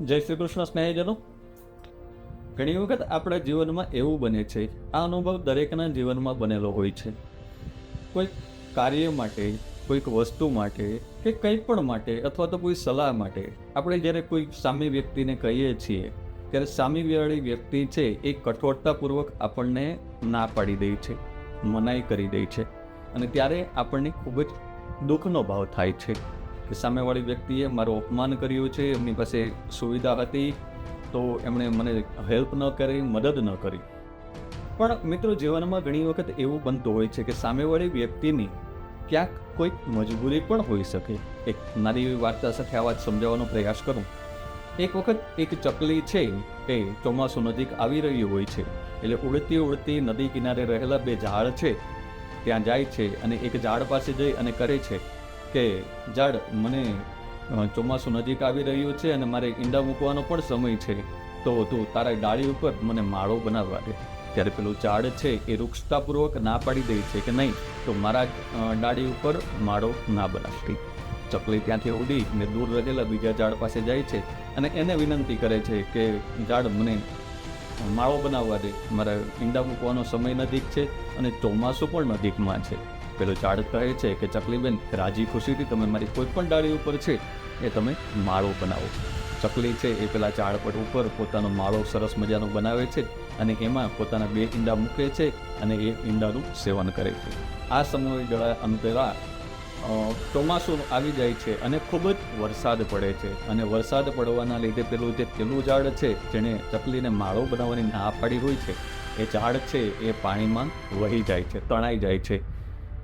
જય શ્રી કૃષ્ણ સ્નેહીજનો. ઘણી વખત આપણા જીવનમાં એવું બને છે, આ અનુભવ દરેકના જીવનમાં બનેલો હોય છે. કોઈક કાર્ય માટે, કોઈક વસ્તુ માટે, કે કંઈ પણ માટે અથવા તો કોઈ સલાહ માટે આપણે જ્યારે કોઈ સામી વ્યક્તિને કહીએ છીએ, ત્યારે સામીવાળી વ્યક્તિ છે એ કઠોરતાપૂર્વક આપણને ના પાડી દે છે, મનાઈ કરી દે છે અને ત્યારે આપણને ખૂબ જ દુઃખનો ભાવ થાય છે. કે સામેવાળી વ્યક્તિએ મારું અપમાન કર્યું છે, એમની પાસે સુવિધા હતી, તો એમણે મને હેલ્પ ન કરી, મદદ ન કરી. પણ મિત્રો, જીવનમાં ઘણી વખત એવું બનતું હોય છે કે સામેવાળી વ્યક્તિની ક્યાંક કોઈક મજબૂરી પણ હોઈ શકે. એક નાની એવી વાર્તા સાથે આ વાત સમજાવવાનો પ્રયાસ કરું. એક વખત એક ચકલી છે, એ ચોમાસું નજીક આવી રહ્યું હોય છે. એટલે ઉડતી ઉડતી નદી કિનારે રહેલા બે ઝાડ છે. ત્યાં જાય છે અને એક ઝાડ પાસે જઈ અને કરે છે. કે ઝાડ મને ચોમાસું નજીક આવી રહ્યું છે અને મારે ઈંડા મૂકવાનો પણ સમય છે. તો તું તારા ડાળી ઉપર મને માળો બનાવવા દે. ત્યારે પેલું ઝાડ છે એ રૂક્ષતાપૂર્વક ના પાડી દે છે કે નહીં, તો મારા ડાળી ઉપર માળો ના બનાવતી. ચકલી ત્યાંથી ઉડી ને દૂર રહેલા બીજા ઝાડ પાસે જાય છે અને એને વિનંતી કરે છે કે ઝાડ મને માળો બનાવવા દે. મારા ઈંડા મૂકવાનો સમય નજીક છે અને ચોમાસું પણ નજીકમાં છે. પેલો ઝાડ કહે છે કે, ચકલીબેન, રાજી ખુશીથી તમે મારી કોઈ પણ ડાળી ઉપર છે એ તમે માળો બનાવો. ચકલી છે એ પેલા ઝાડ પર ઉપર પોતાનો માળો સરસ મજાનો બનાવે છે અને એમાં પોતાના બે ઈંડા મૂકે છે અને એ ઈંડાનું સેવન કરે છે. આ સમયગાળા અંતરા ચોમાસું આવી જાય છે અને ખૂબ જ વરસાદ પડે છે અને વરસાદ પડવાના લીધે પેલું જે પેલું ઝાડ છે જેણે ચકલીને માળો બનાવવાની ના પાડી હોય છે, એ ઝાડ છે એ પાણીમાં વહી જાય છે, તણાઈ જાય છે.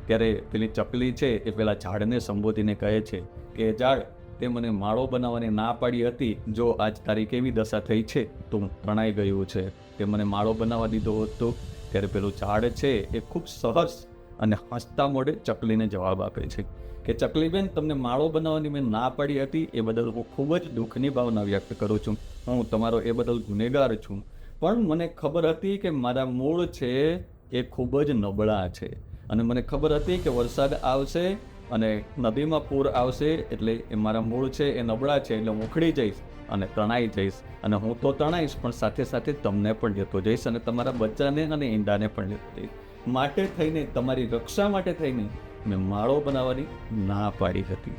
ત્યારે પેલી ચકલી છે એ પેલા ઝાડને સંબોધીને કહે છે કે, ઝાડ, તે મને માળો બનાવવાની ના પાડી હતી. જો આજ તારી કેવી દશા થઈ છે, તો હું તણાઈ ગયું છે. તે મને માળો બનાવવા દીધો હતો. ત્યારે પેલું ઝાડ છે એ ખૂબ સહર્ષ અને હસતા મોઢે ચકલીને જવાબ આપે છે કે, ચકલીબેન, તમને માળો બનાવવાની મેં ના પાડી હતી. એ બદલ હું ખૂબ જ દુઃખની ભાવના વ્યક્ત કરું છું. હું તમારો એ બદલ ગુનેગાર છું. પણ મને ખબર હતી કે મારા મૂળ છે એ ખૂબ જ નબળા છે. અને મને ખબર હતી કે વરસાદ આવશે અને નદીમાં પૂર આવશે એટલે એ મારા મૂળ છે, એ નબળા છે, એટલે હું ઉખડી જઈશ અને તણાઈ જઈશ. અને હું તો તણાઈશ, પણ સાથે સાથે તમને પણ લેતો જઈશ અને તમારા બચ્ચાને અને ઈંડાને પણ લેતો જઈશ. માટે થઈને, તમારી રક્ષા માટે થઈને મેં માળો બનાવવાની ના પાડી હતી.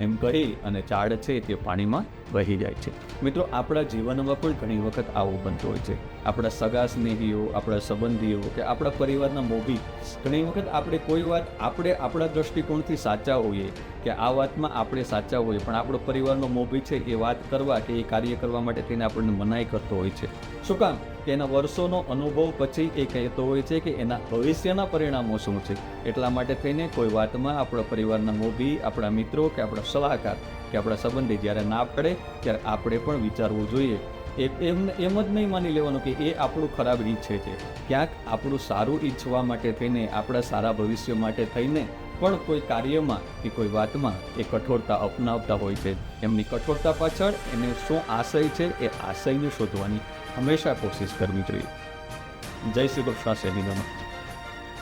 એમ કહી અને ચાડ છે તે પાણીમાં વહી જાય છે. મિત્રો, આપણા જીવનમાં પણ ઘણી વખત આવું બનતું હોય છે. આપણા સગા સ્નેહીઓ, આપણા સંબંધીઓ કે આપણા પરિવારના મોભી, ઘણી વખત આપણે કોઈ વાત આપણે આપણા દ્રષ્ટિકોણથી સાચા હોઈએ કે આ વાતમાં આપણે સાચા હોઈએ, પણ આપણો પરિવારનો મોભી છે એ વાત કરવા કે એ કાર્ય કરવા માટે થઈને આપણને મનાઈ કરતો હોય છે. શું કામ? એના વર્ષોનો અનુભવ પછી એ કહેતો હોય છે કે એના ભવિષ્યના પરિણામો શું છે? એટલા માટે થઈને કોઈ વાતમાં આપણા પરિવારના મોભી, આપણા મિત્રો કે આપણા સલાહકાર કે આપણા સંબંધી જ્યારે ના પડે ત્યારે આપણે પણ વિચારવું જોઈએ. એ એમ એમ જ નહીં માની લેવાનું કે એ આપણું ખરાબ ઈચ્છે છે ક્યાંક આપણું સારું ઈચ્છવા માટે થઈને, આપણા સારા ભવિષ્ય માટે થઈને પણ કોઈ કાર્યમાં કે કોઈ વાતમાં એ કઠોરતા અપનાવતા હોય છે. એમની કઠોરતા પાછળ એને શું આશય છે એ આશયને શોધવાની હંમેશા કોશિશ કરવી જોઈએ. જય શ્રી કૃષ્ણ શૈલીનો